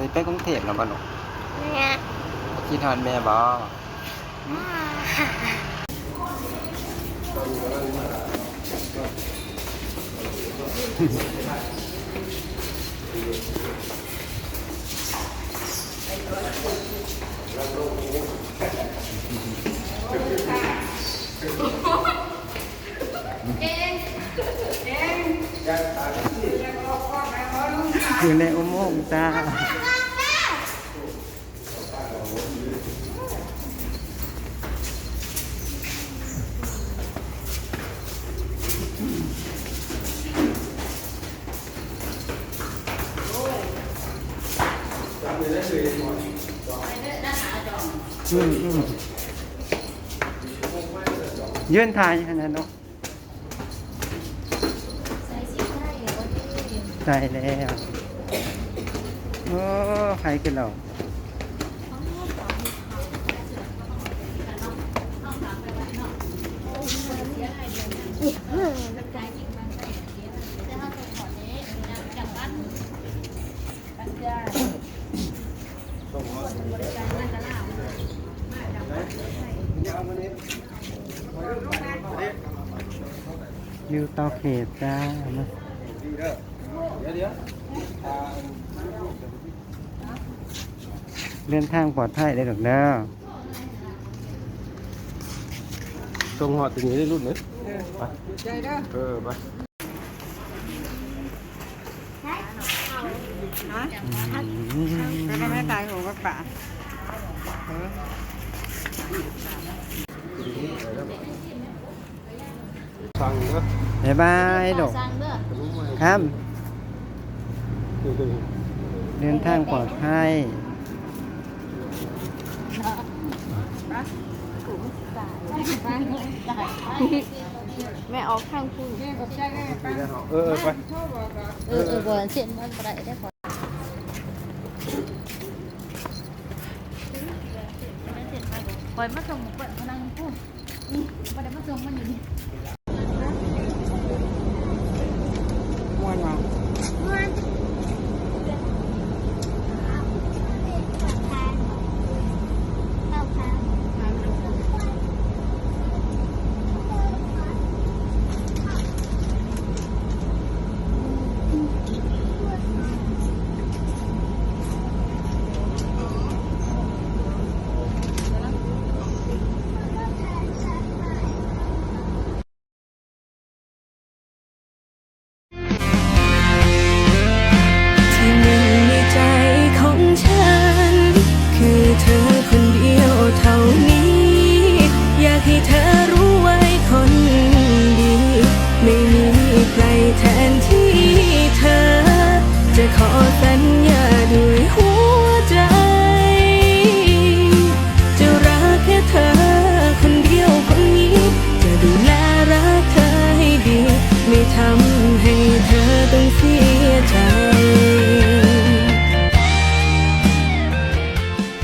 ไปไปกรุงเทพแล้วบ่ลูกเนี่ยคิดฮอดแม่บ่อ ยู่ในอุโมงค์จ้าอืมอืมยื่นทายขนาดนั้นเนาะใส่แล้ว โอ้ใครกันเราอยู่เตาเขตจ้ามาเดิ นทางปลอดภัยเลยดอกเด้อตรงหอดตรงนี้ได้รุ่นไหมไปใจเด้อเออไปฮะอืมแล้วก็ไม่ตายหัวกับป่าสั่งนะบ๊ายบายดอกสั่งเด้อรู้ไหมครับ เดี๋ยวเดินทางปลอดภัยแม่เอาข้างคุณแม่กับใจแม่ไปเออเออไปโทษบอกว่าเออเออบ่เส้นมันบ่ได้ได้ขอคอยมาส่งเปิดพนังพูดบ่ได้มาส่งมันอยู่นี่